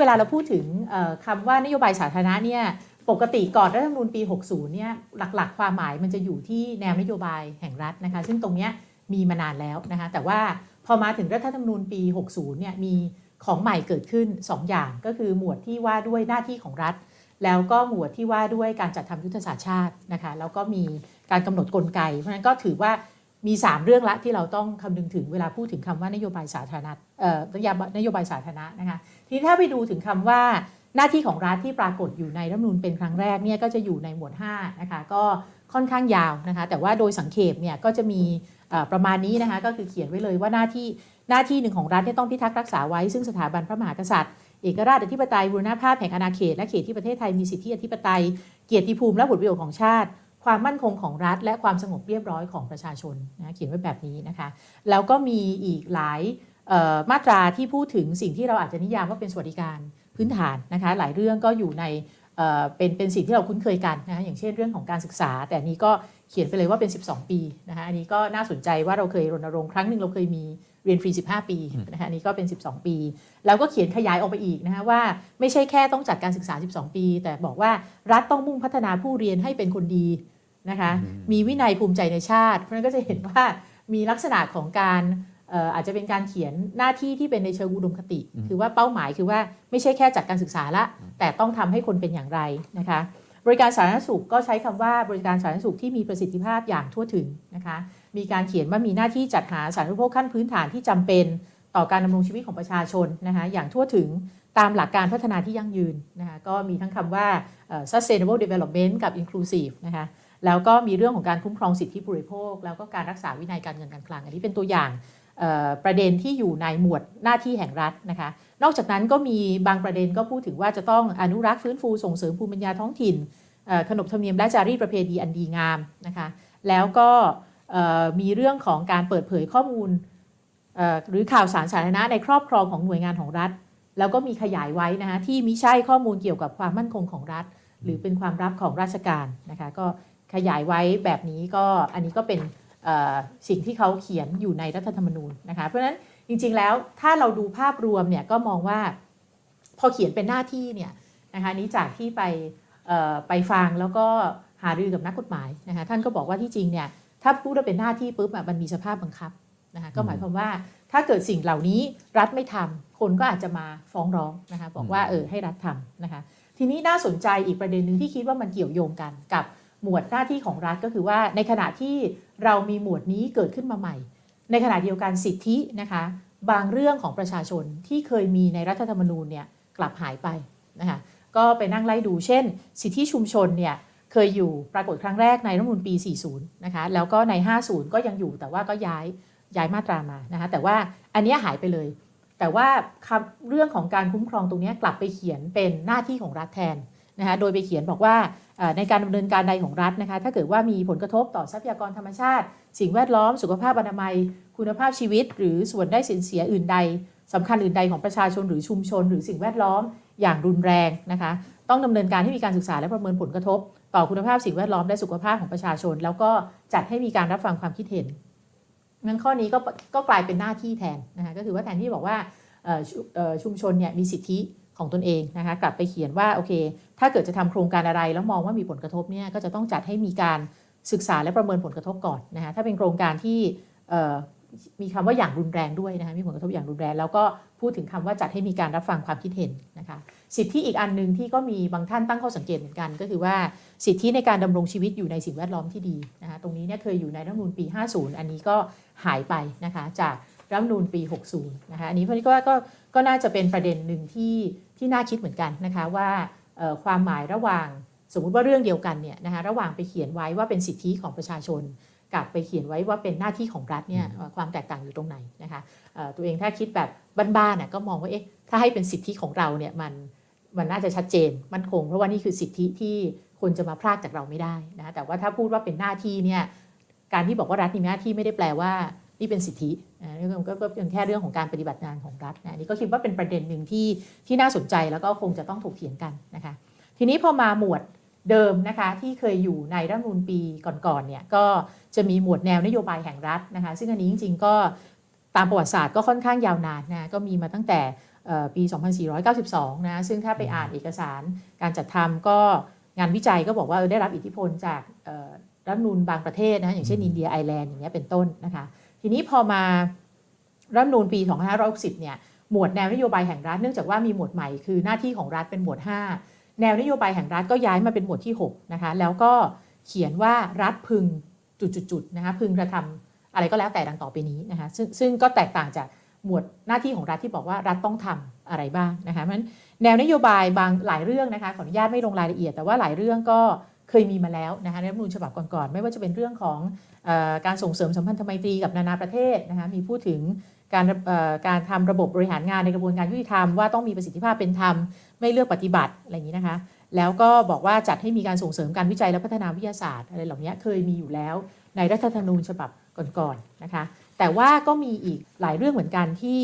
เวลาเราพูดถึงเอ่อคำว่านโยบายสาธารณะเนี่ยปกติก่อนรัฐธรรมนูญปี 60 เนี่ยหลักๆ ความหมายมันจะอยู่ที่แนวนโยบายแห่งรัฐนะคะ ซึ่งตรงเนี้ยมีมานานแล้วนะคะ แต่ว่าพอมาถึงรัฐธรรมนูญปี 60 เนี่ยมีของใหม่เกิดขึ้น 2 อย่างก็คือหมวดที่ว่าด้วยหน้าที่ของรัฐ แล้วก็หมวดที่ว่าด้วยการจัดทำยุทธศาสตร์ชาตินะคะแล้วก็มีการกำหนดกลไก เพราะฉะนั้นก็ถือว่า มี 3 เรื่องละที่เราต้องคำนึงถึงเวลาพูดถึงคำว่านโยบายสาธารณะเอ่อนโยบายนโยบายสาธารณะนะคะทีนี้ถ้าไปดูถึงคำว่าหน้าที่ของรัฐที่ปรากฏอยู่ในรัฐมนูญเป็นครั้งแรกเนี่ยก็จะอยู่ในหมวด5นะคะก็ค่อนข้างยาวนะคะแต่ว่าโดยสังเขปเนี่ยก็จะมีประมาณนี้นะคะก็คือเขียนไว้เลยว่าหน้าที่หน้าที่หนึ่งของรัฐเนี่ยต้องพิทักษ์รักษาไว้ซึ่งสถาบันพระมหากษัตริย์เอกราชอธิปไตยบูรณภาพแห่งอาณาเขตและเขตที่ประเทศไทยมีสิทธิอธิปไตยเกียรติภูมิและผลประโยชน์ของชาติ ความมั่นคงของรัฐ และความสงบเรียบร้อยของประชาชนนะเขียนไว้แบบนี้นะคะ แล้วก็มีอีกหลายมาตราที่พูดถึงสิ่งที่เราอาจจะนิยามว่าเป็นสวัสดิการพื้นฐานนะคะหลายเรื่องก็อยู่ในเเป็นเป็นสิ่งที่เราคุ้นเคยกันนะคะอย่างเช่นเรื่องของการศึกษา แต่นนี้ก็เขียนไปเลยว่าเป็น 12 ปีนะคะอันนี้ก็น่าสนใจว่าเราเคยรณรงค์ครั้งหนึ่งเราเคยมี เรียนฟรี 15 ปีนะคะอันนี้ก็เป็น 12 ปี แล้วก็เขียนขยายออกไปอีกนะคะว่าไม่ใช่แค่ต้องจัดการศึกษา 12 ปี แต่บอกว่ารัฐต้องมุ่งพัฒนาผู้เรียนให้เป็นคนดีนะคะมีวินัยภูมิใจในชาติ เพราะฉะนั้นก็จะเห็นว่ามีลักษณะของการเอ่ออาจจะเป็นการเขียนหน้าที่ที่เป็นในเชิงอุดมคติ คือว่าเป้าหมายคือว่าไม่ใช่แค่จัดการศึกษาละ แต่ต้องทำให้คนเป็นอย่างไรนะคะบริการสาธารณสุขก็ใช้คำว่าบริการสาธารณสุขที่มีประสิทธิภาพอย่างทั่วถึงนะคะ มีการเขียนว่ามีหน้าที่จัดหาสารณูปโภคขั้นพื้นฐานที่จำเป็นต่อการดำรงชีวิตของประชาชนนะคะอย่างทั่วถึงตามหลักการพัฒนาที่ยั่งยืนนะคะก็มีทั้งคำว่า sustainable development กับ inclusive นะคะแล้วก็มีเรื่องของการคุ้มครองสิทธิผู้บริโภค แล้วก็การรักษาวินัยการเงินการคลัง อันนี้เป็นตัวอย่างประเด็นที่อยู่ในหมวดหน้าที่แห่งรัฐนะคะนอกจากนั้นก็มีบางประเด็นก็พูดถึงว่าจะต้องอนุรักษ์ฟื้นฟูส่งเสริมภูมิปัญญาท้องถิ่นขนบธรรมเนียมและจารีตประเพณีอันดีงามนะคะแล้วก็ มีเรื่องของการเปิดเผยข้อมูลหรือข่าวสารสาธารณะในครอบครองของหน่วยงานของรัฐ แล้วก็มีขยายไว้นะคะที่มิใช่ข้อมูลเกี่ยวกับความมั่นคงของรัฐ หรือเป็นความลับของราชการนะคะก็ขยายไว้แบบนี้ก็อันนี้ก็เป็นสิ่งที่เขาเขียนอยู่ในรัฐธรรมนูญนะคะเพราะฉะนั้นจริงๆแล้วถ้าเราดูภาพรวมเนี่ยก็มองว่าพอเขียนเป็นหน้าที่เนี่ยนะคะนี้จากที่ไปไปฟังแล้วก็หารือกับนักกฎหมายนะคะท่านก็บอกว่าที่จริงเนี่ย ถ้าพูดว่าเป็นหน้าที่ปุ๊บอะมันมีสภาพบังคับนะคะก็หมายความว่าถ้าเกิดสิ่งเหล่านี้รัฐไม่ทำคนก็อาจจะมาฟ้องร้องนะคะบอกว่าเออให้รัฐทำนะคะทีนี้น่าสนใจอีกประเด็นหนึ่งที่คิดว่ามันเกี่ยวโยงกันกับหมวดหน้าที่ของรัฐก็คือว่าในขณะที่เรามีหมวดนี้เกิดขึ้นมาใหม่ ในขณะเดียวกันสิทธินะคะบางเรื่องของประชาชนที่เคยมีในรัฐธรรมนูญเนี่ยกลับหายไปนะคะก็ไปนั่งไล่ดูเช่น สิทธิชุมชนเนี่ย เคยอยู่ปรากฏครั้งแรกในรัฐมนูญปี 40 นะคะ แล้วก็ใน 50 ก็ยังอยู่แต่ว่าก็ย้ายย้ายมาตรามานะคะ แต่ว่าอันนี้หายไปเลย แต่ว่าเรื่องของการคุ้มครองตรงนี้กลับไปเขียนเป็นหน้าที่ของรัฐแทนนะคะ โดยไปเขียนบอกว่าในการดำเนินการใดของรัฐนะคะ ถ้าเกิดว่ามีผลกระทบต่อทรัพยากรธรรมชาติ สิ่งแวดล้อม สุขภาพอนามัย คุณภาพชีวิต หรือส่วนได้สินเสียอื่นใดสำคัญอื่นใดของประชาชนหรือชุมชน หรือสิ่งแวดล้อมอย่างรุนแรงนะคะ ต้องดำเนินการให้มีการศึกษาและประเมินผลกระทบ ต่อคุณภาพสิ่งแวดล้อมและสุขภาพของประชาชน แล้วก็จัดให้มีการรับฟังความคิดเห็นงั้นข้อนี้ก็ก็กลายเป็นหน้าที่แทนนะคะก็คือว่าแทนที่บอกว่าชุมชนเนี่ยมีสิทธิของตนเองนะคะกลับไปเขียนว่าโอเค ถ้าเกิดจะทำโครงการอะไรแล้วมองว่ามีผลกระทบเนี่ยก็จะต้องจัดให้มีการศึกษาและประเมินผลกระทบก่อนนะคะถ้าเป็นโครงการที่ มีคำว่าอย่างรุนแรงด้วยนะคะมีผลกระทบอย่างรุนแรงแล้วก็พูดถึงคำว่าจัดให้มีการรับฟังความคิดเห็นนะคะสิทธิอีกอันหนึ่งที่ก็มีบางท่านตั้งข้อสังเกตเหมือนกัน ก็คือว่าสิทธิในการดำรงชีวิตอยู่ในสิ่งแวดล้อมที่ดีนะคะตรงนี้เนี่ยเคยอยู่ในรัฐธรรมนูญปี 50 อันนี้ก็หายไปนะคะจากรัฐมนูญปี 60 นะคะอันนี้พอดีก็ก็ก็น่าจะเป็นประเด็นหนึ่งที่ที่น่าคิดเหมือนกันนะคะว่าความหมายระหว่างสมมุติว่าเรื่องเดียวกันเนี่ยนะคะระหว่างไปเขียนไว้ว่าเป็นสิทธิของประชาชน กับไปเขียนไว้ว่าเป็นหน้าที่ของรัฐเนี่ยเอ่อความแตกต่างอยู่ตรงไหนนะคะเอ่อตัวเองถ้าคิดแบบบ้านๆน่ะก็มองว่าเอ๊ะถ้าให้เป็นสิทธิของเราเนี่ยมันมันน่าจะชัดเจนมั่นคง เพราะว่านี่คือสิทธิที่คนจะมาพรากจากเราไม่ได้นะคะแต่ว่าถ้าพูดว่าเป็นหน้าที่เนี่ยการที่บอกว่ารัฐมีหน้าที่ไม่ได้แปลว่านี่เป็นสิทธินะนี่ก็ก็เป็นแค่เรื่องของการปฏิบัติงานของรัฐนะอันนี่ก็คิดว่าเป็นประเด็นหนึ่งที่ที่น่าสนใจแล้วก็คงจะต้องถกเถียงกันนะคะทีนี้พอมาหมวด เดิมนะคะที่เคยอยู่ในรัฐธรรมนูญปีก่อนๆเนี่ยก็จะมีหมวดแนวนโยบายแห่งรัฐนะคะซึ่งอันนี้จริง ๆ ก็ตามประวัติศาสตร์ก็ค่อนข้างยาวนานนะก็มีมาตั้งแต่เอ่อปี 2492 นะซึ่งถ้าไปอ่านเอกสารการจัดทำก็งานวิจัยก็บอกว่าเออได้รับอิทธิพลจากเอ่อรัฐธรรมนูนบางประเทศนะอย่างเช่นอินเดียไอร์แลนด์อย่างเงี้ยเป็นต้นนะคะทีนี้พอมารัฐธรรมนูนปี 2560 เนี่ยหมวดแนวนโยบายแห่งรัฐเนื่องจากว่ามีหมวดใหม่คือหน้าที่ของรัฐเป็นหมวด 5 แนวนโยบายแห่งรัฐก็ย้ายมาเป็นหมวดที่6นะคะแล้วก็เขียนว่ารัฐพึงจุดๆนะคะพึงกระทำอะไรก็แล้วแต่ดังต่อไปนี้นะคะซึ่งซึ่งก็แตกต่างจากหมวดหน้าที่ของรัฐที่บอกว่ารัฐต้องทำอะไรบ้างนะคะเพราะฉะนั้นแนวนโยบายบางหลายเรื่องนะคะขออนุญาตไม่ลงรายละเอียด แต่ว่าหลายเรื่องก็เคยมีมาแล้วนะคะในรัฐธรรมนูญฉบับก่อนๆไม่ว่าจะเป็นเรื่องของอการส่งเสริมสัมพันธไมตรีกับนานาประเทศนะคะมีพูดถึง การการทำระบบบริหารงานในกระบวนการยุติธรรมว่าต้องมีประสิทธิภาพเป็นธรรมไม่เลือกปฏิบัติอะไรอย่างนี้นะคะแล้วก็บอกว่าจัดให้มีการส่งเสริมการวิจัยและพัฒนาวิทยาศาสตร์อะไรเหล่านี้เคยมีอยู่แล้วในรัฐธรรมนูญฉบับก่อนๆนะคะ แต่ว่าก็มีอีกหลายเรื่องเหมือนกันที่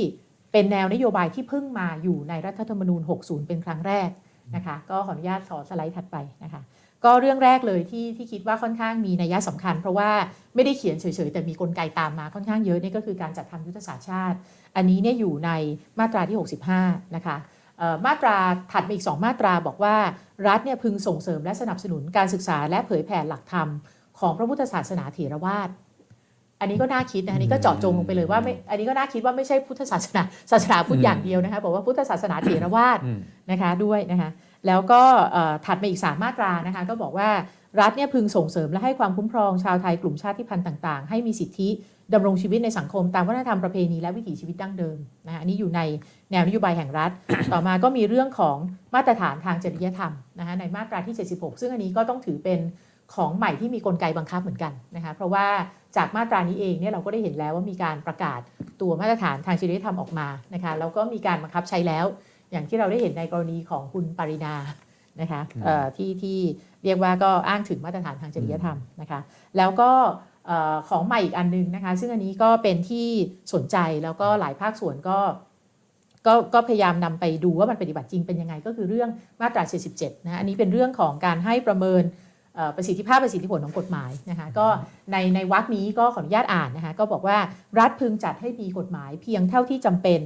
เป็นแนวนโยบายที่เพิ่งมาอยู่ในรัฐธรรมนูญ 60 เป็นครั้งแรกนะคะ ก็ขออนุญาตขอสไลด์ถัดไปนะคะ ก็เรื่องแรกเลยที่ที่คิดว่าค่อนข้างมีนัยสำคัญ เพราะว่าไม่ได้เขียนเฉยๆ แต่มีกลไกตามมาค่อนข้างเยอะนี่ก็คือการจัดทำยุทธศาสตร์ชาติ อันนี้เนี่ยอยู่ในมาตราที่ 65 นะคะเอ่อมาตราถัดมาอีก 2 มาตราบอกว่ารัฐเนี่ยพึงส่งเสริมและสนับสนุนการศึกษาและเผยแผ่หลักธรรมของพระพุทธศาสนาเถรวาทอันนี้ก็น่าคิดนะอันนี้ก็เจาะจงลงไปเลยว่าไม่อันนี้ก็น่าคิดว่าไม่ใช่พุทธศาสนาศาสนาพุทธอย่างเดียวนะคะบอกว่าพุทธศาสนาเถรวาทอืมนะคะด้วยนะคะ แล้วก็ถัดมาอีก 3 มาตรานะคะก็บอกว่ารัฐเนี่ยพึงส่งเสริมและให้ความคุ้มครองชาวไทยกลุ่มชาติพันธุ์ต่าง ๆ ให้มีสิทธิดำรงชีวิตในสังคมตามวัฒนธรรมประเพณีและวิถีชีวิตดั้งเดิมนะคะอันนี้อยู่ในแนวนโยบายแห่งรัฐ ต่อมาก็มีเรื่องของมาตรฐานทางจริยธรรมนะคะในมาตราที่ 76 ซึ่งอันนี้ก็ต้องถือเป็นของใหม่ที่มีกลไกบังคับเหมือนกันนะคะเพราะว่าจากมาตรานี้เองเนี่ยเราก็ได้เห็นแล้วว่ามีการประกาศตัวมาตรฐานทางจริยธรรมออกมานะคะแล้วก็มีการบังคับใช้แล้ว อย่างที่เราได้เห็นในกรณีของคุณปรินานะคะเอ่อที่ที่เรียกว่าก็อ้างถึงมาตรฐานทางจริยธรรมนะคะแล้วก็เอ่อของใหม่อีกอันนึงนะคะซึ่งอันนี้ก็เป็นที่สนใจแล้วก็หลายภาคส่วนก็ก็ก็พยายามนำไปดูว่ามันปฏิบัติจริงเป็นยังไง ก็คือเรื่องมาตรา77นะอันนี้เป็นเรื่องของการให้ประเมินเอ่อประสิทธิภาพประสิทธิผลของกฎหมายนะคะก็ในในวรรคนี้ก็ขออนุญาตอ่านนะคะก็บอกว่ารัฐพึงจัดให้มีกฎหมายเพียงเท่าที่จำเป็น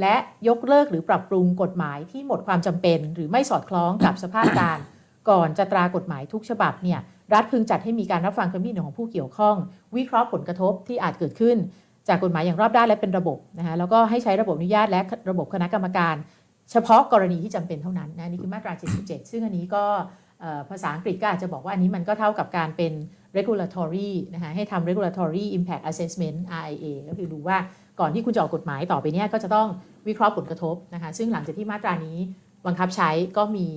และยกเลิกหรือปรับปรุงกฎหมายที่หมดความจำเป็น หรือไม่สอดคล้องกับสภาพการ ก่อนจะตรากฎหมายทุกฉบับเนี่ยรัฐพึงจัดให้มีการรับฟังความคิดเห็นของผู้เกี่ยวข้อง วิเคราะห์ผลกระทบที่อาจเกิดขึ้น จากกฎหมายอย่างรอบด้านและเป็นระบบนะคะแล้วก็ให้ใช้ระบบอนุญาตและระบบคณะกรรมการ เฉพาะกรณีที่จำเป็นเท่านั้นนะนี่คือมาตรา 77 ซึ่งอันนี้ก็ภาษาอังกฤษก็อาจจะบอกว่าอันนี้มันก็เท่ากับการเป็น regulatory นะคะให้ทำ regulatory impact assessment RIA ก็คือดูว่า ก่อนที่คุณจะออกกฎหมายต่อไปเนี่ยก็จะต้องวิเคราะห์ผลกระทบนะคะซึ่งหลังจากที่มาตรานี้บังคับใช้ก็มี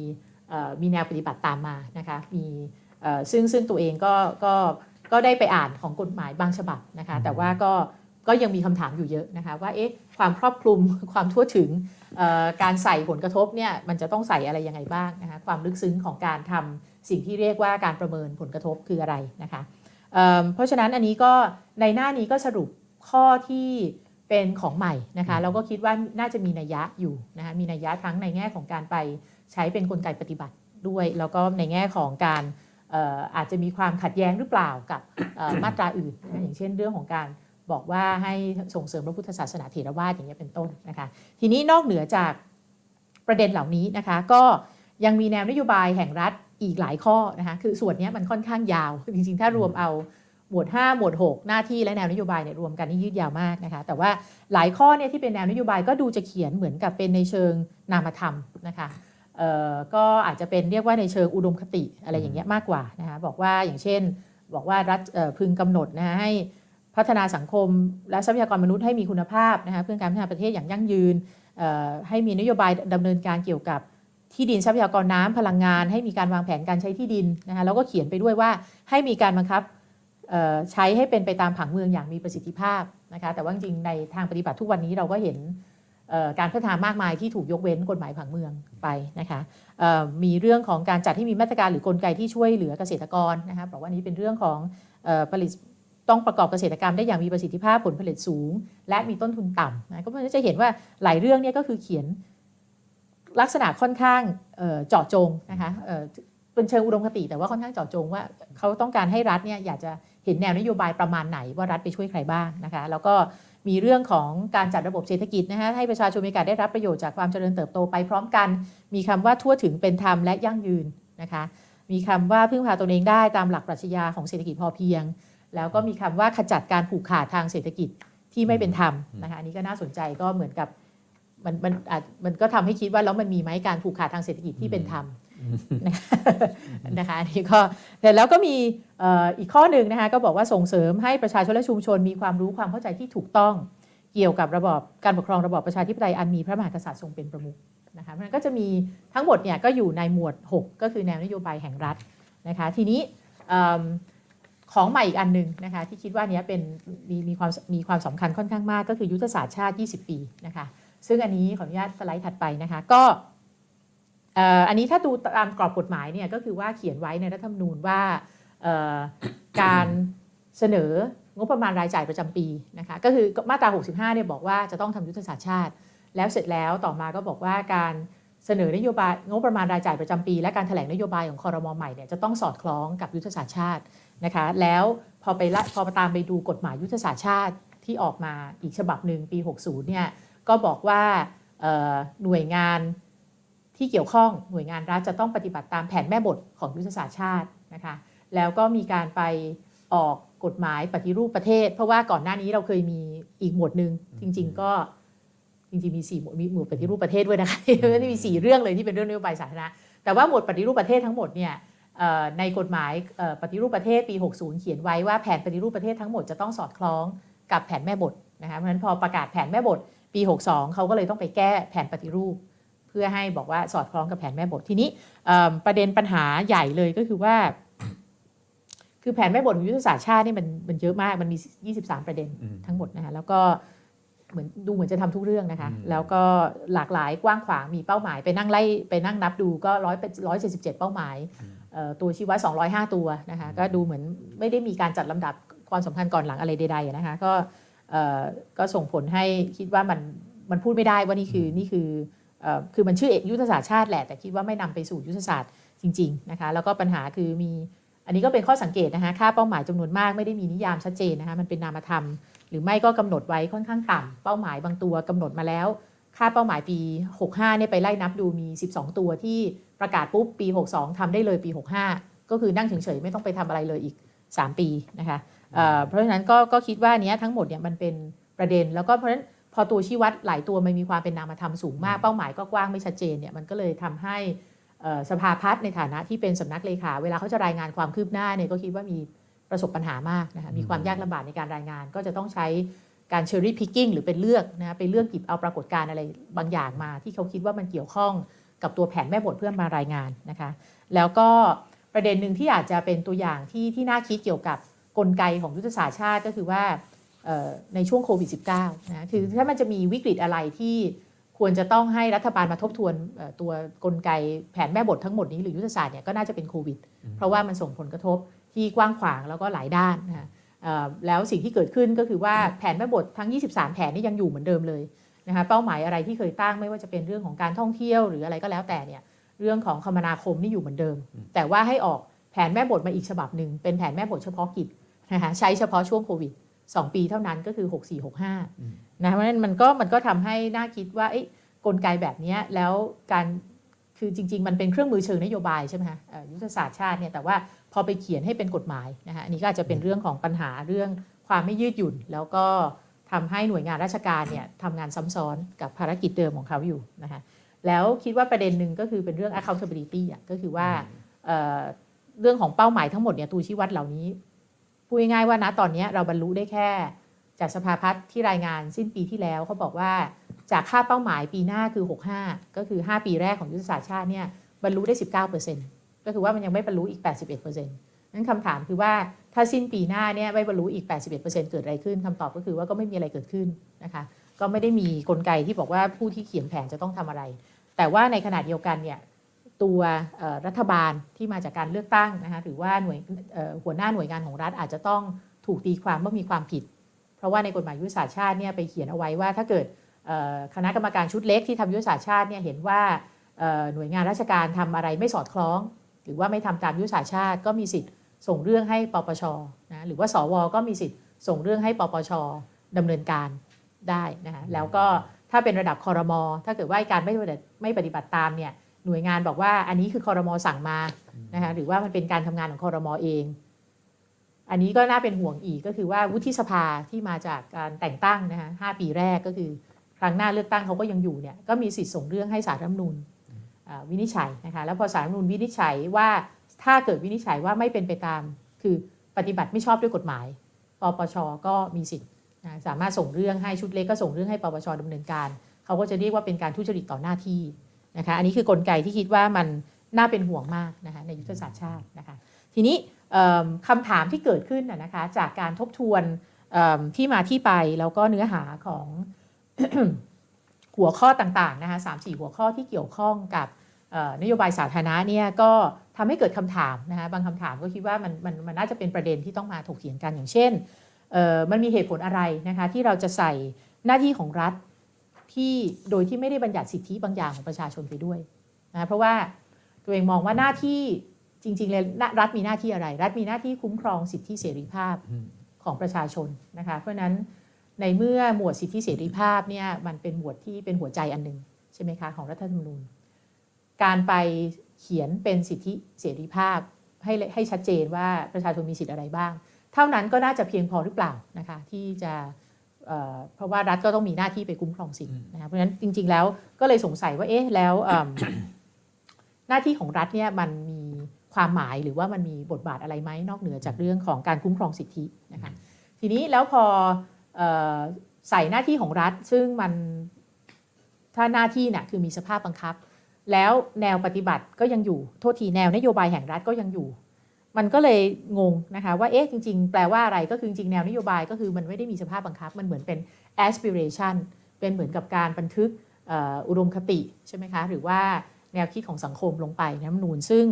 เอ่อมีแนวปฏิบัติตามมานะคะมีเอ่อซึ่งซึ่งตัวเองก็ก็ก็ได้ไปอ่านของกฎหมายบางฉบับนะคะแต่ว่าก็ก็ยังมีคำถามอยู่เยอะนะคะว่าเอ๊ะความครอบคลุมความทั่วถึงเอ่อการใส่ผลกระทบเนี่ยมันจะต้องใส่อะไรยังไงบ้างนะคะความลึกซึ้งของการทำสิ่งที่เรียกว่าการประเมินผลกระทบคืออะไรนะคะเอิ่มเพราะฉะนั้นอันนี้ก็ในหน้านี้ก็สรุปข้อที่ เป็นของใหม่นะคะเราก็คิดว่าน่าจะมีนัยยะอยู่นะคะมีนัยยะทั้งในแง่ของการไปใช้เป็นกลไกปฏิบัติด้วย แล้วก็ในแง่ของการเอ่ออาจจะมีความขัดแย้งหรือเปล่ากับเอ่อมาตราอื่นนะอย่างเช่นเรื่องของการบอกว่าให้ส่งเสริมพระพุทธศาสนาเถรวาทอย่างเงี้ยเป็นต้นนะคะทีนี้นอกเหนือจากประเด็นเหล่านี้นะคะก็ยังมีแนวนโยบายแห่งรัฐอีกหลายข้อนะคะคือส่วนเนี้ยมันค่อนข้างยาว จริงๆ ถ้ารวมเอา หมวด 5 หมวด 6 หน้าที่และแนวนโยบายเนี่ยรวมกันนี่ยืดยาวมากนะคะ แต่ว่าหลายข้อเนี่ยที่เป็นแนวนโยบายก็ดูจะเขียนเหมือนกับเป็นในเชิงนามธรรมนะคะก็อาจจะเป็นเรียกว่าในเชิงอุดมคติอะไรอย่างเงี้ยมากกว่านะคะบอกว่าอย่างเช่น บอกว่ารัฐพึงกำหนดนะะให้พัฒนาสังคมและทรัพยากรมนุษย์ให้มีคุณภาพนะคะเพื่อการพัฒนาประเทศอย่างยั่งยืนให้มีนโยบายดำเนินการเกี่ยวกับที่ดินทรัพยากรน้ำพลังงาน ให้มีการวางแผนการใช้ที่ดินนะคะแล้วก็เขียนไปด้วยว่าให้มีการบังคับ ใช้ให้เป็นไปตามผังเมืองอย่างมีประสิทธิภาพนะคะแต่ว่าจริงในทางปฏิบัติทุกวันนี้เราก็เห็นการพัฒนามากมายที่ถูกยกเว้นกฎหมายผังเมืองไปนะคะมีเรื่องของการจัดให้มีมาตรการหรือกลไกที่ช่วยเหลือเกษตรกรนะคะบอกว่านี้เป็นเรื่องของออผลิตต้องประกอบเกษตรกรรมได้อย่างมีประสิทธิภาพผลผลิตสูง และมีต้นทุนต่ำนะก็มันจะเห็นว่าหลายเรื่องเนี่ยก็คือเขียนลักษณะค่อนข้างเจาะจงนะคะ เป็นเชิงอุดมคติแต่ว่าค่อนข้างเจาะจงว่าเขาต้องการให้รัฐเนี่ยอยากจะเห็นแนวนโยบายประมาณไหนว่ารัฐไปช่วยใครบ้างนะคะแล้วก็มีเรื่องของการจัดระบบเศรษฐกิจนะคะให้ประชาชนมีโอกาสได้รับประโยชน์จากความเจริญเติบโตไปพร้อมกัน มีคำว่าทั่วถึงเป็นธรรมและยั่งยืนนะคะมีคำว่าพึ่งพาตนเองได้ตามหลักปรัชญาของเศรษฐกิจพอเพียง แล้วก็มีคำว่าขจัดการผูกขาดทางเศรษฐกิจที่ไม่เป็นธรรมนะคะอันนี้ก็น่าสนใจก็เหมือนกับมันมันอาจมันก็ทำให้คิดว่าแล้วมันมีไหมการผูกขาดทางเศรษฐกิจที่เป็นธรรม นะคะนะคะอันนี้ก็แต่แล้วก็มีอีกข้อหนึ่งนะคะก็บอกว่าส่งเสริมให้ประชาชนและชุมชนมีความรู้ความเข้าใจที่ถูกต้องเกี่ยวกับระบอบการปกครองระบอบประชาธิปไตยอันมีพระมหากษัตริย์ทรงเป็นประมุขนะคะเพราะนั้นก็จะมีทั้งหมดเนี่ยก็อยู่ในหมวด 6 ก็คือแนวนโยบายแห่งรัฐนะคะทีนี้ของใหม่อีกอันหนึ่งนะคะที่คิดว่าเนี้ยเป็นมีมีความมีความสำคัญค่อนข้างมาก ก็คือยุทธศาสตร์ชาติ 20 ปีนะคะซึ่งอันนี้ขออนุญาตสไลด์ถัดไปนะคะก็ อันนี้ถ้าดูตามกรอบกฎหมายเนี่ยก็คือว่าเขียนไว้ในรัฐธรรมนูญว่าการเสนองบประมาณรายจ่ายประจำปีนะคะก็คือมาตรา 65เนี่ยบอกว่าจะต้องทำยุทธศาสตร์ชาติ แล้วเสร็จแล้วต่อมาก็บอกว่าการเสนอนโยบายงบประมาณรายจ่ายประจำปี และการแถลงนโยบายของคอรมอใหม่เนี่ยจะต้องสอดคล้องกับยุทธศาสตร์ชาตินะคะแล้วพอไปละพอตามไปดูกฎหมายยุทธศาสตร์ชาติที่ออกมาอีกฉบับหนึ่งปี 60เนี่ยก็บอกว่าหน่วยงาน ที่เกี่ยวข้องหน่วยงานรัฐจะต้องปฏิบัติตามแผนแม่บทของยุทธศาสตร์ชาตินะคะแล้วก็มีการไปออกกฎหมายปฏิรูปประเทศ เพราะว่าก่อนหน้านี้เราเคยมีอีกหมวดหนึ่งจริง ๆ ก็จริงๆมีสี่หมวดมีหมวดปฏิรูปประเทศด้วยนะคะไม่ได้มีสี่เรื่องเลยที่เป็นเรื่องนโยบายสาธารณะแต่ว่าหมวดปฏิรูปประเทศทั้งหมดเนี่ยในกฎหมายปฏิรูปประเทศปี 60 เขียนไว้ว่าแผนปฏิรูปประเทศทั้งหมดจะต้องสอดคล้องกับแผนแม่บทนะคะเพราะฉะนั้นพอประกาศแผนแม่บทปี 62 เขาก็เลยต้องไปแก้แผนปฏิรูป เพื่อให้บอกว่าสอดคล้องกับแผนแม่บททีนี้เอิ่มประเด็นปัญหาใหญ่เลยก็คือว่า คือแผนแม่บทของยุทธศาสตร์ชาตินี่มันมันเยอะมากมันมี 23 ประเด็นอืมทั้งหมดนะคะแล้วก็เหมือนดูเหมือนจะทำทุกเรื่องนะคะอืมแล้วก็หลากหลายกว้างขวางมีเป้าหมาย ไปนั่งไล่ไปนั่งนับดูก็ร้อยร้อยเจ็ดสิบเจ็ดเป้าหมายเอ่อตัวชี้วัด205ตัวนะคะก็ดูเหมือนไม่ได้มีการจัดลำดับความสำคัญก่อนหลังอะไรใดๆนะคะก็เอ่อก็ส่งผลให้คิดว่ามันมันพูดไม่ได้ว่านี่คือนี่คือเอ่อ คือมันชื่อยุทธศาสตร์ชาติแหละ แต่คิดว่าไม่นำไปสู่ยุทธศาสตร์จริง ๆ นะคะ แล้วก็ปัญหาคือมี อันนี้ก็เป็นข้อสังเกตนะคะ ค่าเป้าหมายจำนวนมากไม่ได้มีนิยามชัดเจนนะคะ มันเป็นนามธรรม หรือไม่ก็กำหนดไว้ค่อนข้างต่ำเป้าหมายบางตัวกำหนดมาแล้ว ค่าเป้าหมายปี 65เนี่ยไปไล่นับดูมี 12 ตัวที่ประกาศปุ๊บปี 62ทำได้เลยปี 65 ก็คือนั่งเฉยๆไม่ต้องไปทำอะไรเลยอีก 3 ปีนะคะเอ่อเพราะฉะนั้นก็ก็คิดว่าเนี้ยทั้งหมดเนี่ยมันเป็นประเด็นแล้วก็เพราะฉะนั้น พอตัวชี้วัดหลายตัวมันมีความเป็นนามธรรมสูงมากเป้าหมายก็กว้างไม่ชัดเจนเนี่ยมันก็เลยทำให้เอ่อสภาพัฒน์ในฐานะที่เป็นสำนักเลขา เวลาเขาจะรายงานความคืบหน้าเนี่ยก็คิดว่ามีประสบปัญหามากนะคะมีความยากลำบากในการรายงาน ก็จะต้องใช้การเชอรี่พิกกิ้งหรือเป็นเลือกนะไปเลือกหยิบเอาปรากฏการณ์อะไรบางอย่างมา ที่เขาคิดว่ามันเกี่ยวข้องกับตัวแผนแม่บทเพื่อมารายงานนะคะ แล้วก็ประเด็นหนึ่งที่อาจจะเป็นตัวอย่างที่ที่น่าคิดเกี่ยวกับกลไกของยุทธศาสตร์ชาติก็คือว่าเอ่อ ในช่วงโควิด -19 นะคือถ้ามันจะมีวิกฤตอะไรที่ควรจะต้องให้รัฐบาลมาทบทวนเอ่อตัวกลไกแผนแม่บททั้งหมดนี้หรือยุทธศาสตร์เนี่ยก็น่าจะเป็นโควิด เพราะว่ามันส่งผลกระทบที่กว้างขวางแล้วก็หลายด้านนะคะเอ่อแล้วสิ่งที่เกิดขึ้นก็คือว่าแผนแม่บททั้ง 23 แผนนี่ยังอยู่เหมือนเดิมเลยนะคะเป้าหมายอะไรที่เคยตั้งไม่ว่าจะเป็นเรื่องของการท่องเที่ยวหรืออะไรก็แล้วแต่เนี่ยเรื่องของคมนาคมนี่อยู่เหมือนเดิม แต่ว่าให้ออกแผนแม่บทมาอีกฉบับหนึ่งเป็นแผนแม่บทเฉพาะกิจนะคะใช้เฉพาะช่วงโควิด 2 ปีเท่านั้นก็คือ 64 65นะเพราะฉะนั้นมันก็มันก็ทำให้น่าคิดว่าเอ๊ะกลไกแบบเนี้ยแล้วการคือจริง ๆ มันเป็นเครื่องมือเชิงนโยบายใช่ไหมคะเอ่อยุทธศาสตร์ชาติเนี่ยแต่ว่าพอไปเขียนให้เป็นกฎหมายนะคะอันนี้ก็อาจจะเป็นเรื่องของปัญหาเรื่องความไม่ยืดหยุ่น แล้วก็ทำให้หน่วยงานราชการเนี่ยทำงานซ้ำซ้อนกับภารกิจเดิมของเขาอยู่นะคะแล้วคิดว่าประเด็นหนึ่งก็คือเป็นเรื่อง accountability อะก็คือว่าเอ่อเรื่องของเป้าหมายทั้งหมดเนี่ยตูชี้วัดเหล่านี้ พูดง่ายๆว่านะตอนนี้เราบรรลุได้แค่ จากสภาพัฒน์ที่รายงานสิ้นปีที่แล้วเขาบอกว่าจากค่าเป้าหมายปีหน้าคือ 65 ก็คือ 5 ปีแรกของยุทธศาสตร์ชาติเนี่ยบรรลุได้ 19%ก็คือว่ามันยังไม่บรรลุอีก 81%นั้นคำถามคือว่าถ้าสิ้นปีหน้าเนี่ยไม่บรรลุอีก 81%เกิดอะไรขึ้นคำตอบก็คือว่าก็ไม่มีอะไรเกิดขึ้นนะคะก็ไม่ได้มีกลไกที่บอกว่าผู้ที่เขียนแผนจะต้องทำอะไร แต่ว่าในขณะเดียวกันเนี่ย ตัวรัฐบาลที่มาจากการเลือกตั้งนะคะหรือว่าหน่วยหัวหน้าหน่วยงานของรัฐอาจจะต้องถูกตีความว่ามีความผิด เพราะว่าในกฎหมายยุทธศาสตร์ชาติเนี่ยไปเขียนเอาไว้ว่าถ้าเกิดคณะกรรมการชุดเล็กที่ทำยุทธศาสตร์ชาติเนี่ยเห็นว่าหน่วยงานราชการทำอะไรไม่สอดคล้อง หรือว่าไม่ทำตามยุทธศาสตร์ชาติ ก็มีสิทธิ์ส่งเรื่องให้ปปชนะหรือว่าสว ก็มีสิทธิ์ส่งเรื่องให้ปปชดำเนินการได้นะคะแล้วก็ถ้าเป็นระดับคอรมอถ้าเกิดว่าการไม่ไม่ปฏิบัติตามเนี่ย หน่วยงานบอกว่าอันนี้คือคอรมอสั่งมานะคะหรือว่ามันเป็นการทำงานของคอรมอเอง อันนี้ก็น่าเป็นห่วงอีกก็คือว่าวุฒิสภาที่มาจากการแต่งตั้งนะคะห้าปีแรกก็คือครั้งหน้าเลือกตั้งเขาก็ยังอยู่เนี่ยก็มีสิทธิ์ส่งเรื่องให้สารรัฐธรรมนูญอ่าวินิจฉัยนะคะแล้วพอสารรัฐธรรมนูญวินิจฉัยว่าถ้าเกิดวินิจฉัยว่าไม่เป็นไปตาม คือปฏิบัติไม่ชอบด้วยกฎหมายปปชก็มีสิทธิ์นะสามารถส่งเรื่องให้ชุดเล็กก็ส่งเรื่องให้ปปชดำเนินการ เขาก็จะเรียกว่าเป็นการทุจริตต่อหน้าที่ นะคะอันนี้คือกลไกที่คิดว่ามันน่าเป็นห่วงมากนะคะในยุทธศาสตร์ชาตินะคะทีนี้คำถามที่เกิดขึ้นนะคะจากการทบทวนที่มาที่ไปแล้วก็เนื้อหาของหัวข้อต่างๆนะคะสามสี่หัวข้อที่เกี่ยวข้องกับนโยบายสาธารณะเนี่ยก็ทำให้เกิดคำถามนะคะบางคำถามก็คิดว่ามันมันมันน่าจะเป็นประเด็นที่ต้องมาถกเถียงกันอย่างเช่นมันมีเหตุผลอะไรนะคะที่เราจะใส่หน้าที่ของรัฐ ที่โดยที่ไม่ได้บัญญัติสิทธิบางอย่างของประชาชนไปด้วยนะเพราะว่าตัวเองมองว่าหน้าที่จริงๆเลยรัฐมีหน้าที่อะไร รัฐมีหน้าที่คุ้มครองสิทธิเสรีภาพของประชาชนนะคะเพราะฉะนั้นในเมื่อหมวดสิทธิเสรีภาพเนี่ยมันเป็นหมวดที่เป็นหัวใจอันหนึ่งใช่ไหมคะของรัฐธรรมนูญ การไปเขียนเป็นสิทธิเสรีภาพให้ให้ชัดเจนว่าประชาชนมีสิทธิ์อะไรบ้าง เท่านั้นก็น่าจะเพียงพอหรือเปล่านะคะที่จะ เอ่อเพราะว่ารัฐก็ต้องมีหน้าที่ไปคุ้มครองสิทธิ์นะคะเพราะฉะนั้นจริง ๆ แล้วก็เลยสงสัยว่าเอ๊ะแล้วเอิ่มหน้าที่ของรัฐเนี่ยมันมีความหมายหรือว่ามันมีบทบาทอะไรไหมนอกเหนือจากเรื่องของการคุ้มครองสิทธินะคะทีนี้แล้วพอเออใส่หน้าที่ของรัฐซึ่งมันถ้าหน้าที่เนี่ยคือมีสภาพบังคับ แล้วแนวปฏิบัติก็ยังอยู่โทษทีแนวนโยบายแห่งรัฐก็ยังอยู่ มันก็เลยงงนะคะว่าเอ๊ะจริง ๆ แปลว่าอะไรก็คือจริงๆแนวนโยบายก็คือมันไม่ได้มีสภาพบังคับ มันเหมือนเป็น aspiration เป็นเหมือนกับการบันทึกอ,อุดมคติใช่ไหมคะหรือว่าแนวคิดของสังคมลงไปในรัฐธรรมนูญซึ่ง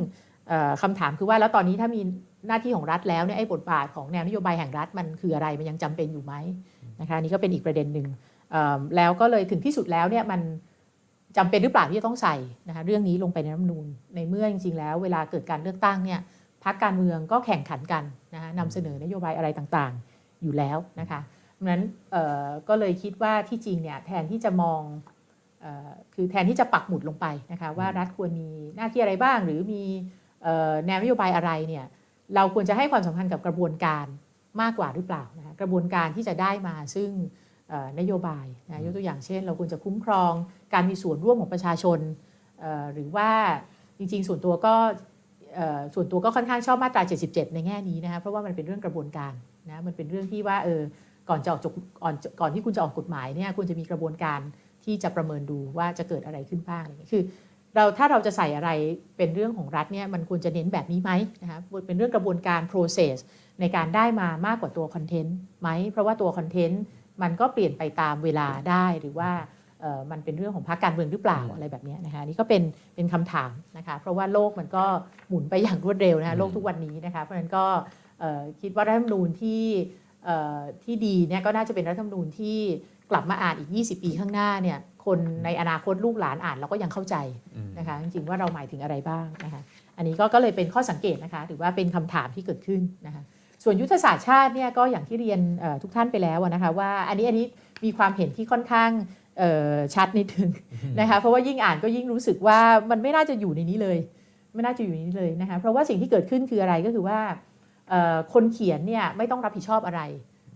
เอ่อคำถามคือว่าแล้วตอนนี้ถ้ามีหน้าที่ของรัฐแล้วเนี่ยไอ้บทบาทของแนวนโยบายแห่งรัฐมันคืออะไรมันยังจำเป็นอยู่ไหมนะคะนี่ก็เป็นอีกประเด็นหนึ่งแล้วก็เลยถึงที่สุดแล้วเนี่ยมันจำเป็นหรือเปล่าที่จะต้องใส่นะคะเรื่องนี้ลงไปในรัฐธรรมนูญในเมื่อจริงๆแล้ว เวลาเกิดการเลือกตั้งเนี่ย พรรคการเมืองก็แข่งขันกันนะคะนำเสนอนโยบายอะไรต่างๆอยู่แล้วนะคะเพราะฉะนั้นเอ่อก็เลยคิดว่าที่จริงเนี่ยแทนที่จะมองเอ่อคือแทนที่จะปักหมุดลงไปนะคะว่ารัฐควรมีหน้าที่อะไรบ้าง หรือมีเอ่อแนวนโยบายอะไรเนี่ยเราควรจะให้ความสำคัญกับกระบวนการมากกว่าหรือเปล่านะคะกระบวนการที่จะได้มาซึ่งเอ่อนโยบายนะยกตัวอย่างเช่น เราควรจะคุ้มครองการมีส่วนร่วมของประชาชนเอ่อหรือว่าจริงๆ ส่วนตัวก็เอ่อ ส่วนตัวก็ค่อนข้างชอบมาตรา 77 ในแง่นี้นะคะเพราะว่ามันเป็นเรื่องกระบวนการนะมันเป็นเรื่องที่ว่าเออก่อนจะออกจกก่อนก่อนที่คุณจะออกกฎหมายเนี่ยคุณจะมีกระบวนการที่จะประเมินดูว่าจะเกิดอะไรขึ้นบ้างอะไรเงี้ยคือ เราถ้าเราจะใส่อะไรเป็นเรื่องของรัฐเนี่ยมันควรจะเน้นแบบนี้ไหมนะคะเป็นเรื่องกระบวนการ process ในการได้มามากกว่าตัวคอนเทนต์ไหมเพราะว่าตัวคอนเทนต์มันก็เปลี่ยนไปตามเวลาได้หรือว่า มันเป็นเรื่องของพรรคการเมืองหรือเปล่าอะไรแบบเนี้ยนะคะนี่ก็เป็นเป็นคำถามนะคะเพราะว่าโลกมันก็หมุนไปอย่างรวดเร็วนะคะโลกทุกวันนี้นะคะเพราะฉะนั้นก็เอ่อคิดว่ารัฐธรรมนูญที่เอ่อที่ดีเนี่ยก็น่าจะเป็นรัฐธรรมนูญที่กลับมาอ่านอีก 20 ปีข้างหน้าเนี่ยคนในอนาคตลูกหลานอ่านแล้วก็ยังเข้าใจอืมนะคะจริงๆว่าเราหมายถึงอะไรบ้างนะคะอันนี้ก็ก็เลยเป็นข้อสังเกตนะคะหรือว่าเป็นคำถามที่เกิดขึ้นนะคะส่วนยุทธศาสตร์ชาติเนี่ยก็อย่างที่เรียนเอ่อทุกท่านไปแล้วอะนะคะว่าอันนี้อันนี้มีความเห็นที่ค่อนข้างเอ่อ ชัดนิดนึงนะคะเพราะว่ายิ่งอ่านก็ยิ่งรู้สึกว่ามันไม่น่าจะอยู่ในนี้เลย ไม่น่าจะอยู่ในนี้เลยนะคะเพราะว่าสิ่งที่เกิดขึ้นคืออะไรก็คือว่าเอ่อคนเขียนเนี่ยไม่ต้องรับผิดชอบอะไร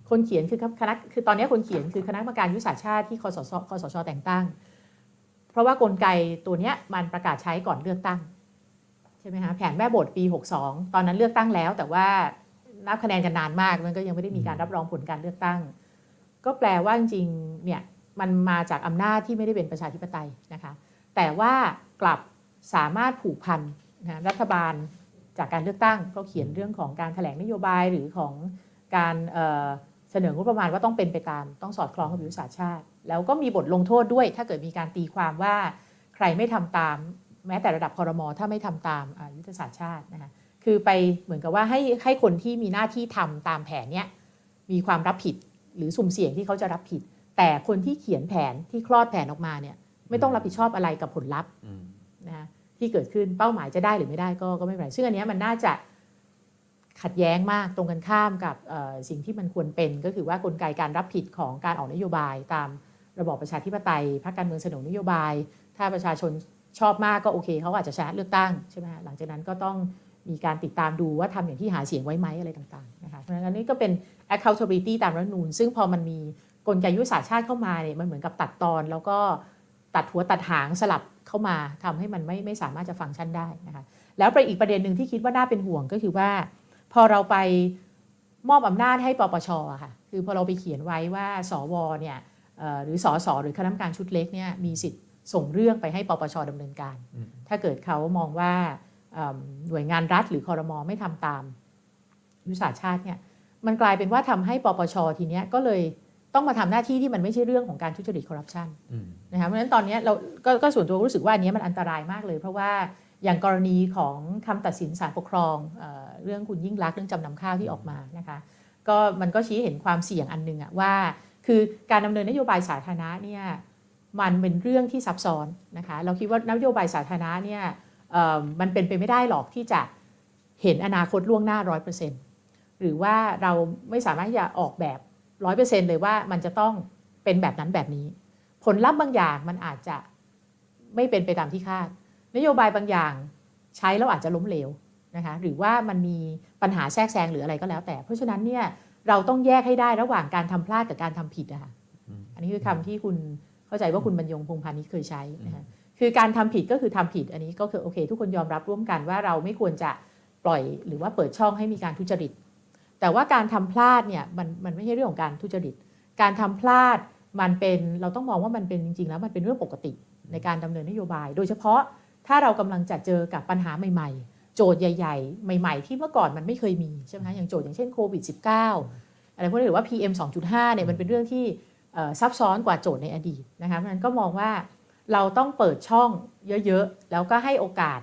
คนเขียนคือคณะคือตอนนี้คนเขียนคือคณะกรรมการยุทธศาสตร์ชาติที่คสชคสชแต่งตั้ง เพราะว่ากลไกตัวเนี้ยมันประกาศใช้ก่อนเลือกตั้งใช่ไหมคะแผนแม่บทปี 62 ตอนนั้นเลือกตั้งแล้ว แต่ว่านับคะแนนกันนานมากมันก็ยังไม่ได้มีการรับรองผลการเลือกตั้ง ก็แปลว่าจริงๆเนี่ย มันมาจากอำนาจที่ไม่ได้เป็นประชาธิปไตยนะคะแต่ว่ากลับสามารถผูกพันนะรัฐบาลจากการเลือกตั้งก็เขียนเรื่องของการแถลงนโยบายหรือของการเเสนองบประมาณว่าต้องเป็นไปตามต้องสอดคล้องกับยุทธศาสตร์ชาติ แล้วก็มีบทลงโทษด้วย ถ้าเกิดมีการตีความว่าใครไม่ทำตาม แม้แต่ระดับคอรมอถ้าไม่ทำตามยุทธศาสตร์ชาตินะคะคือไปเหมือนกับว่าให้ให้คนที่มีหน้าที่ทำตามแผนเนี้ยมีความรับผิดหรือสุ่มเสี่ยงที่เขาจะรับผิด แต่คนที่เขียนแผนที่คลอดแผนออกมาเนี่ยไม่ต้องรับผิดชอบอะไรกับผลลัพธ์อืมนะคะที่เกิดขึ้นเป้าหมายจะได้หรือไม่ได้ก็ก็ไม่เป็นไรซึ่งอันเนี้ยมันน่าจะขัดแย้งมากตรงกันข้ามกับเอ่อสิ่งที่มันควรเป็น ก็คือว่ากลไกการรับผิดของการออกนโยบาย ตามระบอบประชาธิปไตยพรรคการเมืองเสนอนโยบาย ถ้าประชาชนชอบมากก็โอเคเขาอาจจะชนะเลือกตั้งใช่ไหมฮะหลังจากนั้นก็ต้องมีการติดตามดูว่าทำอย่างที่หาเสียงไว้ไหมอะไรต่างๆนะคะเพราะฉะนั้นอันนี้ก็เป็น accountability ตามรัฐธรรมนูญซึ่งพอมันมี กลไกยุทธศาสตร์ชาติเข้ามาเนี่ยมันเหมือนกับตัดตอน แล้วก็ตัดหัวตัดหางสลับเข้ามาทำให้มันไม่ไม่สามารถจะฟังก์ชันได้นะคะแล้วไปอีกประเด็นหนึ่งที่คิดว่าน่าเป็นห่วงก็คือว่า พอเราไปมอบอำนาจให้ปปชอะค่ะคือพอเราไปเขียนไว้ว่าสวเนี่ยเอ่อหรือสสหรือคณะกรรมการชุดเล็กเนี่ยมีสิทธิ์ส่งเรื่องไปให้ปปชดำเนินการอืมถ้าเกิดเขามองว่าเอิ่มหน่วยงานรัฐหรือคอรมอไม่ทำตามยุทธศาสตร์ชาติเนี่ยมันกลายเป็นว่าทำให้ปปชทีเนี้ยก็เลย ต้องมาทำหน้าที่ที่มันไม่ใช่เรื่องของการทุจริตคอร์รัปชันอืมนะคะเพราะฉะนั้นตอนเนี้ยเราก็ก็ส่วนตัวรู้สึกว่าอันเนี้ยมันอันตรายมากเลย เพราะว่าอย่างกรณีของคำตัดสินศาลปกครองเออเรื่องคุณยิ่งรักษณ์เรื่องจำนำข้าวที่ออกมานะคะก็มันก็ชี้เห็นความเสี่ยงอันหนึ่งอะว่า คือการดำเนินนโยบายสาธารณะเนี่ยมันเป็นเรื่องที่ซับซ้อนนะคะเราคิดว่านโยบายสาธารณะเนี่ยเอ่อมันเป็นไปไม่ได้หรอกที่จะเห็นอนาคตล่วงหน้าร้อยเปอร์เซ็นต์หรือว่าเราไม่สามารถที่จะออกแบบ ร้อยเปอร์เซ็นต์เลยว่ามันจะต้องเป็นแบบนั้นแบบนี้ ผลลัพธ์บางอย่างมันอาจจะไม่เป็นไปตามที่คาด นโยบายบางอย่างใช้แล้วอาจจะล้มเหลวนะคะหรือว่ามันมีปัญหาแทรกแซงหรืออะไรก็แล้วแต่ เพราะฉะนั้นเนี่ยเราต้องแยกให้ได้ระหว่างการทำพลาดกับการทำผิดนะคะอืมอันนี้คือคำที่คุณเข้าใจว่าคุณบรรยงพงพานิชเคยใช้นะคะคือการทำผิดก็คือทำผิดอันนี้ก็คือโอเค ทุกคนยอมรับร่วมกันว่าเราไม่ควรจะปล่อยหรือว่าเปิดช่องให้มีการทุจริต แต่ว่าการทำพลาดเนี่ยมันมันไม่ใช่เรื่องของการทุจริต การทำพลาดมันเป็นเราต้องมองว่ามันเป็นจริงๆ แล้วมันเป็นเรื่องปกติในการดำเนินนโยบาย โดยเฉพาะถ้าเรากำลังจะเจอกับปัญหาใหม่ ๆ โจทย์ใหญ่ ๆ ใหม่ ๆ ที่เมื่อก่อนมันไม่เคยมีใช่ไหมคะอย่างโจทย์อย่างเช่นโควิด -19 อะไรพวกนี้หรือว่า PM 2.5เนี่ยมันเป็นเรื่องที่ซับซ้อนกว่าโจทย์ในอดีตนะคะเพราะฉะนั้นก็มองว่าเราต้องเปิดช่องเยอะๆ แล้วก็ให้โอกาส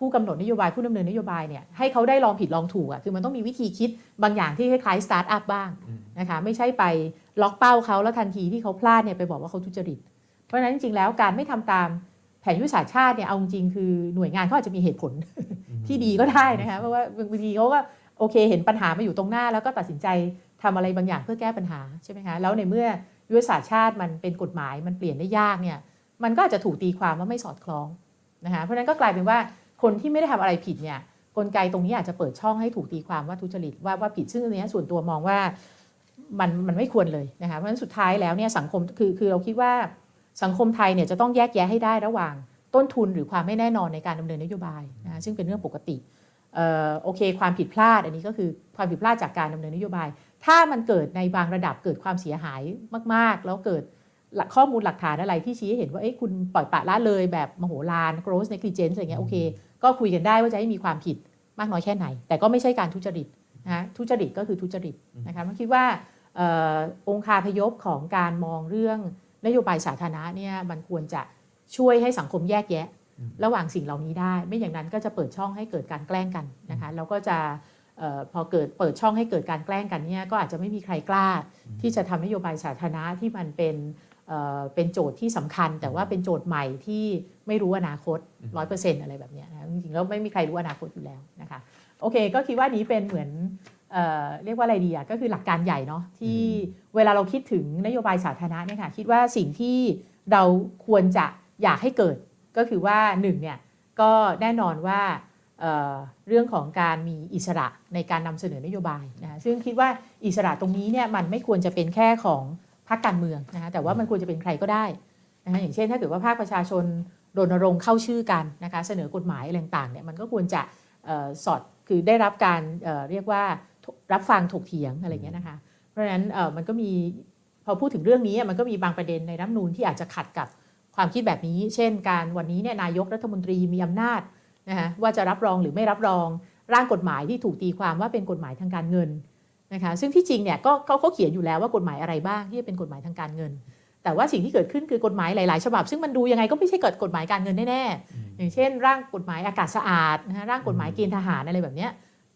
ผู้กำหนดนโยบายผู้ดำเนินนโยบายเนี่ยให้เขาได้ลองผิดลองถูกอะคือมันต้องมีวิธีคิดบางอย่างที่คล้ายๆสตาร์ทอัพบ้างอืมนะคะไม่ใช่ไปล็อกเป้าเขาแล้วทันทีที่เขาพลาดเนี่ยไปบอกว่าเขาทุจริต เพราะฉะนั้นจริงๆแล้วการไม่ทำตามแผนยุทธศาสตร์ชาติเนี่ยเอาจริงๆคือหน่วยงานเขาอาจจะมีเหตุผลที่ดีก็ได้นะคะเพราะว่าบางทีเขาก็โอเค เห็นปัญหามาอยู่ตรงหน้า แล้วก็ตัดสินใจทำอะไรบางอย่างเพื่อแก้ปัญหาใช่ไหมคะแล้วในเมื่อยุทธศาสตร์ชาติมันเป็นกฎหมายมันเปลี่ยนได้ยากเนี่ยมันก็อาจจะถูกตีความว่าไม่สอดคล้องนะคะเพราะฉะนั้นก็กลายเป็นว่า คนที่ไม่ได้ทำอะไรผิดเนี่ยกลไกตรงนี้อาจจะเปิดช่องให้ถูกตีความว่าทุจริตว่าว่าผิดซึ่งอันนี้ส่วนตัวมองว่ามันมันไม่ควรเลยนะคะเพราะฉะนั้นสุดท้ายแล้วเนี่ยสังคมคือคือเราคิดว่าสังคมไทยเนี่ยจะต้องแยกแยะให้ได้ระหว่างต้นทุนหรือความไม่แน่นอนในการดำเนินนโยบายนะะซึ่งเป็นเรื่องปกติเอ่อโอเค ความผิดพลาดอันนี้ก็คือความผิดพลาดจากการดำเนินนโยบาย ถ้ามันเกิดในบางระดับเกิดความเสียหายมาก ๆ แล้วเกิดข้อมูลหลักฐานอะไรที่ชี้ให้เห็นว่าเอ้ยคุณปล่อยปละละเลยแบบมโหฬาร gross negligence อะไรเงี้ยโอเค ก็คุยกันได้ว่าจะให้มีความผิดมากน้อยแค่ไหน แต่ก็ไม่ใช่การทุจริตนะทุจริตก็คือทุจริตนะคะมันคิดว่าออองคาพยพของการมองเรื่องนโยบายสาธารณะเนี่ยมันควรจะช่วยให้สังคมแยกแยะ ระหว่างสิ่งเหล่านี้ได้ ไม่อย่างนั้นก็จะเปิดช่องให้เกิดการแกล้งกันนะคะแล้วก็จะออพอเกิดเปิดช่องให้เกิดการแกล้งกันเนี่ยก็อาจจะไม่มีใครกล้า ที่จะทำนโยบายสาธารณะที่มันเป็น เอ่อเป็นโจทย์ที่สำคัญ แต่ว่าเป็นโจทย์ใหม่ที่ไม่รู้อนาคต100%อะไรแบบเนี้ยนะจริงๆแล้วไม่มีใครรู้อนาคตอยู่แล้วนะคะโอเค ก็คิดว่านี้เป็นเหมือนเอ่อเรียกว่าอะไรดีอะก็คือหลักการใหญ่เนาะที่เวลาเราคิดถึงนโยบายสาธารณะเนี่ยค่ะคิดว่าสิ่งที่เราควรจะอยากให้เกิดก็คือว่าหนึ่งเนี่ยก็แน่นอนว่าเอ่อเรื่องของการมีอิสระในการนำเสนอนโยบายนะคะซึ่งคิดว่าอิสระตรงนี้เนี่ยมันไม่ควรจะเป็นแค่ของ พรรคการเมืองนะคะแต่ว่ามันควรจะเป็นใครก็ได้นะคะอย่างเช่น ถ้าเกิดว่าภาคประชาชนรณรงค์เข้าชื่อกันนะคะเสนอกฎหมายอะไรต่างๆเนี่ยมันก็ควรจะเอ่อสอดคือได้รับการเอ่อเรียกว่ารับฟังถกเถียงอะไรอย่างเงี้ยนะคะเพราะฉะนั้นเอ่อมันก็มีพอพูดถึงเรื่องนี้มันก็มีบางประเด็นในรัฐธรรมนูญที่อาจจะขัดกับความคิดแบบนี้ เช่น การวันนี้เนี่ยนายกรัฐมนตรีมีอำนาจนะคะว่าจะรับรองหรือไม่รับรองร่างกฎหมายที่ถูกตีความว่าเป็นกฎหมายทางการเงิน นะคะซึ่งที่จริงเนี่ยก็เขาเขาเขียนอยู่แล้วว่ากฎหมายอะไรบ้างที่จะเป็นกฎหมายทางการเงิน แต่ว่าสิ่งที่เกิดขึ้นคือกฎหมายหลาย ๆ ฉบับ ซึ่งมันดูยังไงก็ไม่ใช่เกิดกฎหมายการเงินแน่ๆอย่างเช่น ร่างกฎหมายอากาศสะอาดนะคะร่างกฎหมายเกณฑ์ทหารอะไรแบบเนี้ย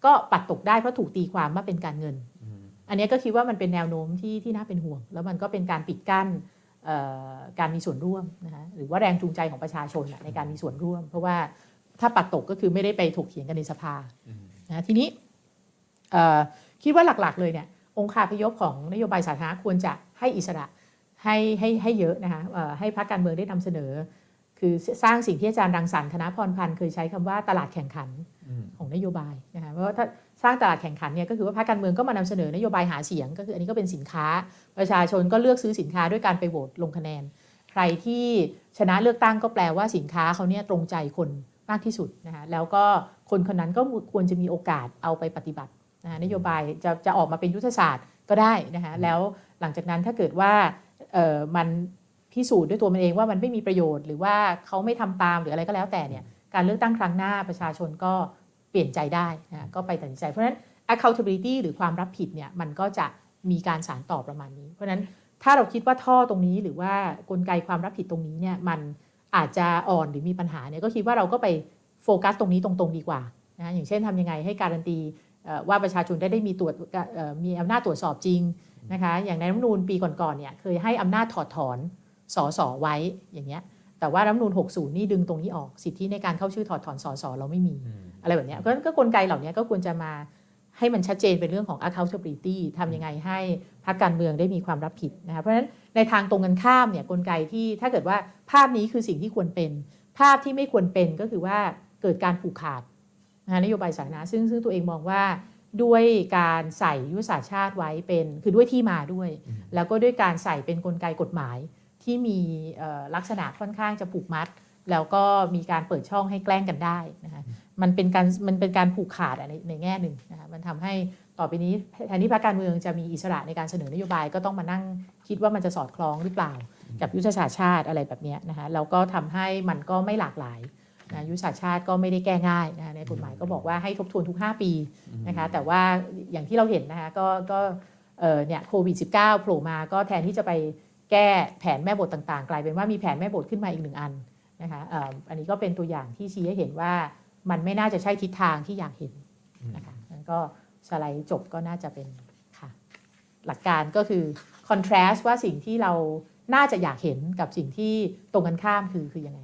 ก็ปัดตกได้เพราะถูกตีความว่าเป็นการเงินอืมอันนี้ก็คิดว่ามันเป็นแนวโน้มที่ที่น่าเป็นห่วง แล้วมันก็เป็นการปิดกั้นเอ่อการมีส่วนร่วมนะคะหรือว่าแรงจูงใจของประชาชนน่ะในการมีส่วนร่วม เพราะว่าถ้าปัดตกก็คือไม่ได้ไปถกเถียงกันในสภาอืมนะทีนี้เอ่อ คิดว่าหลักๆ เลยเนี่ยองค์คาพยพของนโยบายสาธารณะควรจะให้อิสระให้ให้ให้เยอะนะคะเอ่อให้พรรคการเมืองได้นำเสนอ คือสร้างสิ่งที่อาจารย์รังสรรค์ธนพรพันธ์เคยใช้คำว่าตลาดแข่งขันอืมของนโยบายนะคะเพราะว่าถ้าสร้างตลาดแข่งขันเนี่ยก็คือว่าพรรคการเมืองก็มานำเสนอนโยบายหาเสียง ก็คืออันนี้ก็เป็นสินค้า ประชาชนก็เลือกซื้อสินค้าด้วยการไปโหวตลงคะแนน ใครที่ชนะเลือกตั้งก็แปลว่าสินค้าเขาเนี่ยตรงใจคนมากที่สุดนะคะแล้วก็คนคนนั้นก็ควรจะมีโอกาสเอาไปปฏิบัติ นะคะนโยบายจะจะออกมาเป็นยุทธศาสตร์ก็ได้นะคะแล้วหลังจากนั้นถ้าเกิดว่าเอ่อมันพิสูจน์ด้วยตัวมันเองว่ามันไม่มีประโยชน์ หรือว่าเขาไม่ทำตามหรืออะไรก็แล้วแต่เนี่ยการเลือกตั้งครั้งหน้าประชาชนก็เปลี่ยนใจได้นะก็ไปตัดสินใจเพราะฉะนั้น accountability หรือความรับผิดเนี่ยมันก็จะมีการสารต่อประมาณนี้ เพราะฉะนั้นถ้าเราคิดว่าท่อตรงนี้หรือว่ากลไกความรับผิดตรงนี้เนี่ยมันอาจจะอ่อนหรือมีปัญหาเนี่ยก็คิดว่าเราก็ไปโฟกัสตรงนี้ตรงๆดีกว่านะอย่างเช่นทำยังไงให้การันตีเอ่อ ว่าประชาชนได้ได้มีตรวจเอ่อมีอำนาจตรวจสอบจริงนะคะอย่างในรัฐธรรมนูญปีก่อนๆเนี่ยเคยให้อำนาจถอดถอนสสไว้อย่างเงี้ยแต่ว่ารัฐธรรมนูญ60 นี่ดึงตรงนี้ออกสิทธิในการเข้าชื่อถอดถอนสสเราไม่มีอืมอะไรแบบเนี้ยเพราะฉะนั้นก็กลไกเหล่านี้ก็ควรจะมาให้มันชัดเจนเป็นเรื่องของ accountability ทำยังไงให้พรรคการเมืองได้มีความรับผิดนะคะเพราะฉะนั้นในทางตรงกันข้ามเนี่ยกลไกที่ถ้าเกิดว่าภาพนี้คือสิ่งที่ควรเป็น ภาพที่ไม่ควรเป็นก็คือว่าเกิดการผูกขาด นะคะนโยบายสาธารณะซึ่งซึ่งตัวเองมองว่าด้วยการใส่ยุทธศาสตร์ชาติไว้เป็นคือด้วยที่มาด้วยอืมแล้วก็ด้วยการใส่เป็นกลไกกฎหมายที่มีเอ่อลักษณะค่อนข้างจะผูกมัด แล้วก็มีการเปิดช่องให้แกล้งกันได้นะคะมันเป็นการมันเป็นการผูกขาดอะในในแง่หนึ่งนะคะมันทำให้ต่อไปนี้แทนที่พรรคการเมืองจะมีอิสระในการเสนอนโยบายก็ต้องมานั่งคิดว่ามันจะสอดคล้องหรือเปล่า กับยุทธศาสตร์ชาติอะไรแบบเนี้ยนะคะแล้วก็ทำให้มันก็ไม่หลากหลายนะ ยุทธศาสตร์ชาติก็ไม่ได้แก้ง่ายนะคะในกฎหมายก็บอกว่าให้ทบทวนทุก 5 ปีนะคะแต่ว่าอย่างที่เราเห็นนะคะก็ก็เอ่อเนี่ยโควิด -19 โผล่มาก็แทนที่จะไปแก้แผนแม่บทต่างๆ กลายเป็นว่ามีแผนแม่บทขึ้นมาอีกหนึ่งอันนะคะเอ่ออันนี้ก็เป็นตัวอย่างที่ชี้ให้เห็นว่ามันไม่น่าจะใช่ทิศทางที่อยากเห็นนะคะนั้นก็สไลด์จบก็น่าจะเป็นค่ะหลักการก็คือ contrast ว่าสิ่งที่เราน่าจะอยากเห็นกับสิ่งที่ตรงกันข้ามคือคือยังไง